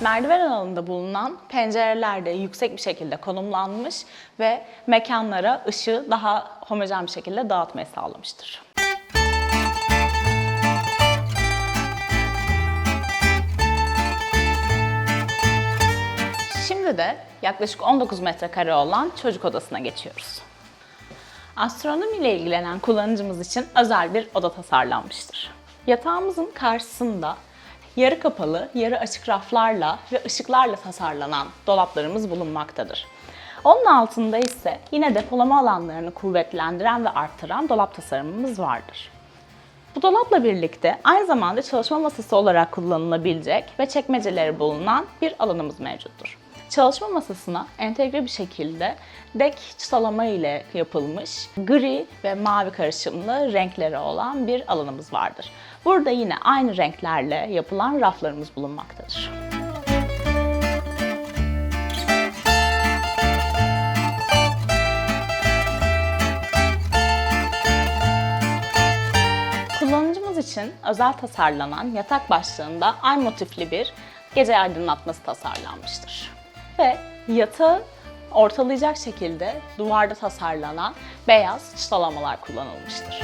merdiven alanında bulunan pencereler de yüksek bir şekilde konumlanmış ve mekanlara ışığı daha homojen bir şekilde dağıtmayı sağlamıştır. Şimdi de yaklaşık 19 metrekare olan çocuk odasına geçiyoruz. Astronomi ile ilgilenen kullanıcımız için özel bir oda tasarlanmıştır. Yatağımızın karşısında yarı kapalı, yarı açık raflarla ve ışıklarla tasarlanan dolaplarımız bulunmaktadır. Onun altında ise yine depolama alanlarını kuvvetlendiren ve arttıran dolap tasarımımız vardır. Bu dolapla birlikte aynı zamanda çalışma masası olarak kullanılabilecek ve çekmeceleri bulunan bir alanımız mevcuttur. Çalışma masasına entegre bir şekilde dek çıtalama ile yapılmış gri ve mavi karışımlı renkleri olan bir alanımız vardır. Burada yine aynı renklerle yapılan raflarımız bulunmaktadır. Kullanıcımız için özel tasarlanan yatak başlığında ay motifli bir gece aydınlatması tasarlanmıştır. Ve yatağı ortalayacak şekilde duvarda tasarlanan beyaz çıtalamalar kullanılmıştır.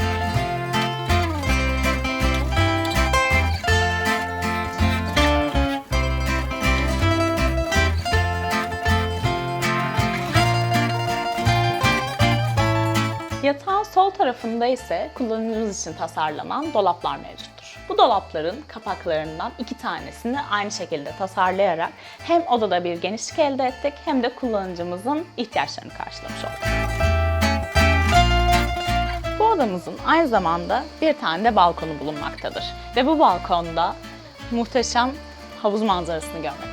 Sol tarafında ise kullanıcımız için tasarlanan dolaplar mevcuttur. Bu dolapların kapaklarından iki tanesini aynı şekilde tasarlayarak hem odada bir genişlik elde ettik hem de kullanıcımızın ihtiyaçlarını karşılamış olduk. Bu odamızın aynı zamanda bir tane de balkonu bulunmaktadır. Ve bu balkonda muhteşem havuz manzarasını görmektedir.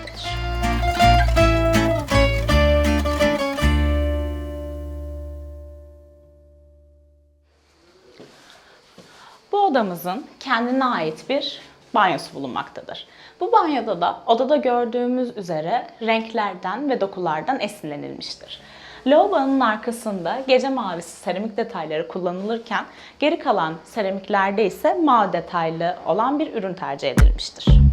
Odamızın kendine ait bir banyosu bulunmaktadır. Bu banyoda da odada gördüğümüz üzere renklerden ve dokulardan esinlenilmiştir. Lavabonun arkasında gece mavisi seramik detayları kullanılırken geri kalan seramiklerde ise mavi detaylı olan bir ürün tercih edilmiştir.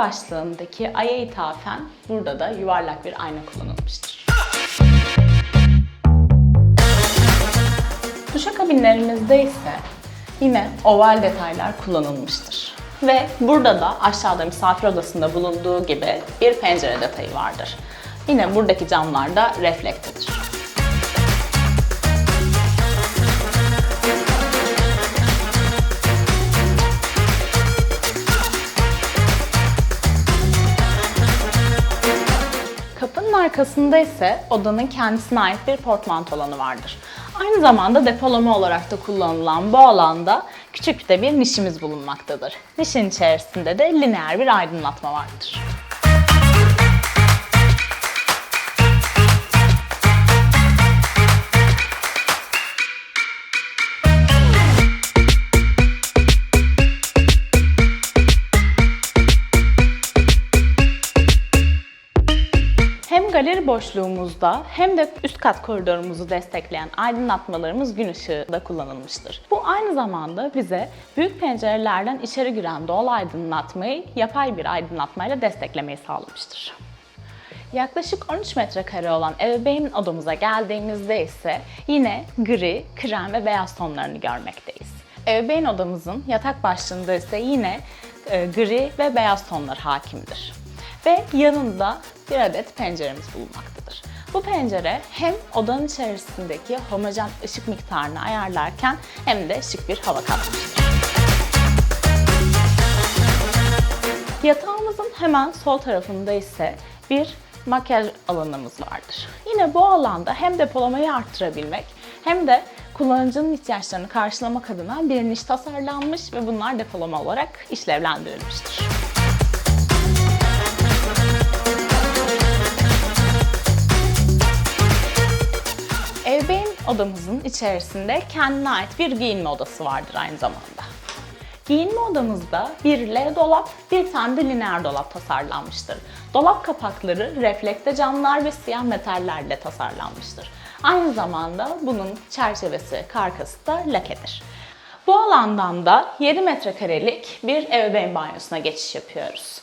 Başlığındaki aya ithafen burada da yuvarlak bir ayna kullanılmıştır. Duşakabinlerimizde ise yine oval detaylar kullanılmıştır. Ve burada da aşağıda misafir odasında bulunduğu gibi bir pencere detayı vardır. Yine buradaki camlar da reflektedir. Arkasında ise odanın kendisine ait bir portmanto alanı vardır. Aynı zamanda depolama olarak da kullanılan bu alanda küçük de bir nişimiz bulunmaktadır. Nişin içerisinde de lineer bir aydınlatma vardır. Galeri boşluğumuzda hem de üst kat koridorumuzu destekleyen aydınlatmalarımız gün ışığı da kullanılmıştır. Bu aynı zamanda bize büyük pencerelerden içeri giren doğal aydınlatmayı yapay bir aydınlatmayla desteklemeyi sağlamıştır. Yaklaşık 13 metrekare olan ebeveyn odamıza geldiğimizde ise yine gri, krem ve beyaz tonlarını görmekteyiz. Ebeveyn odamızın yatak başlığında ise yine e, gri ve beyaz tonlar hakimdir. Ve yanında bir adet penceremiz bulunmaktadır. Bu pencere hem odanın içerisindeki homojen ışık miktarını ayarlarken hem de şık bir hava katmıştır. Yatağımızın hemen sol tarafında ise bir makyaj alanımız vardır. Yine bu alanda hem depolamayı arttırabilmek hem de kullanıcının ihtiyaçlarını karşılamak adına bir niş tasarlanmış ve bunlar depolama olarak işlevlendirilmiştir. Ebeveyn odamızın içerisinde kendine ait bir giyinme odası vardır aynı zamanda. Giyinme odamızda bir L dolap, bir tane de lineer dolap tasarlanmıştır. Dolap kapakları reflekte camlar ve siyah metallerle tasarlanmıştır. Aynı zamanda bunun çerçevesi, karkası da lakedir. Bu alandan da 7 metrekarelik bir ebeveyn banyosuna geçiş yapıyoruz.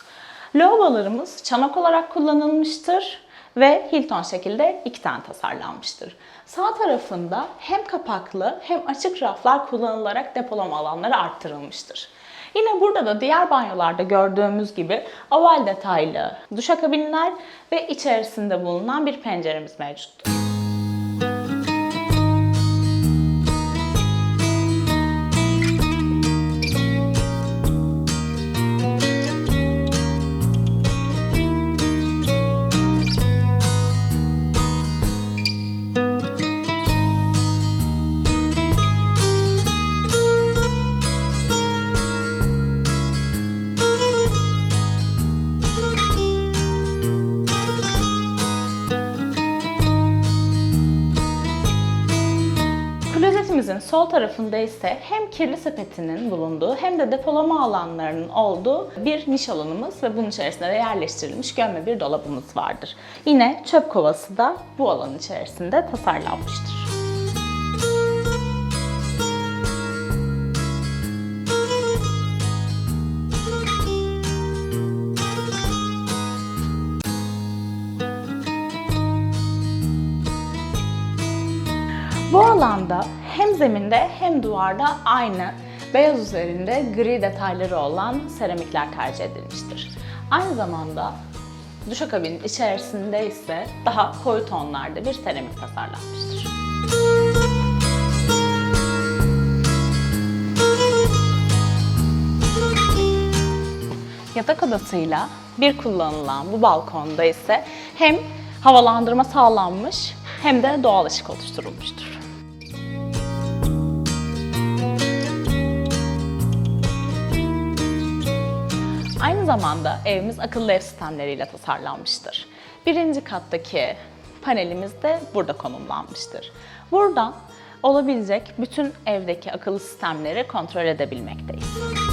Lavabolarımız çanak olarak kullanılmıştır ve Hilton şekilde iki tane tasarlanmıştır. Sağ tarafında hem kapaklı hem açık raflar kullanılarak depolama alanları arttırılmıştır. Yine burada da diğer banyolarda gördüğümüz gibi oval detaylı duşakabinler ve içerisinde bulunan bir penceremiz mevcuttur. Klozetimizin sol tarafında ise hem kirli sepetinin bulunduğu hem de depolama alanlarının olduğu bir niş alanımız ve bunun içerisinde de yerleştirilmiş gömme bir dolabımız vardır. Yine çöp kovası da bu alanın içerisinde tasarlanmıştır. Bu alanda hem zeminde hem duvarda aynı beyaz üzerinde gri detayları olan seramikler tercih edilmiştir. Aynı zamanda duşakabinin içerisinde ise daha koyu tonlarda bir seramik tasarlanmıştır. Yatak odasıyla bir kullanılan bu balkonda ise hem havalandırma sağlanmış hem de doğal ışık oluşturulmuştur. Aynı zamanda evimiz akıllı ev sistemleriyle tasarlanmıştır. Birinci kattaki panelimiz de burada konumlanmıştır. Buradan olabilecek bütün evdeki akıllı sistemleri kontrol edebilmekteyiz.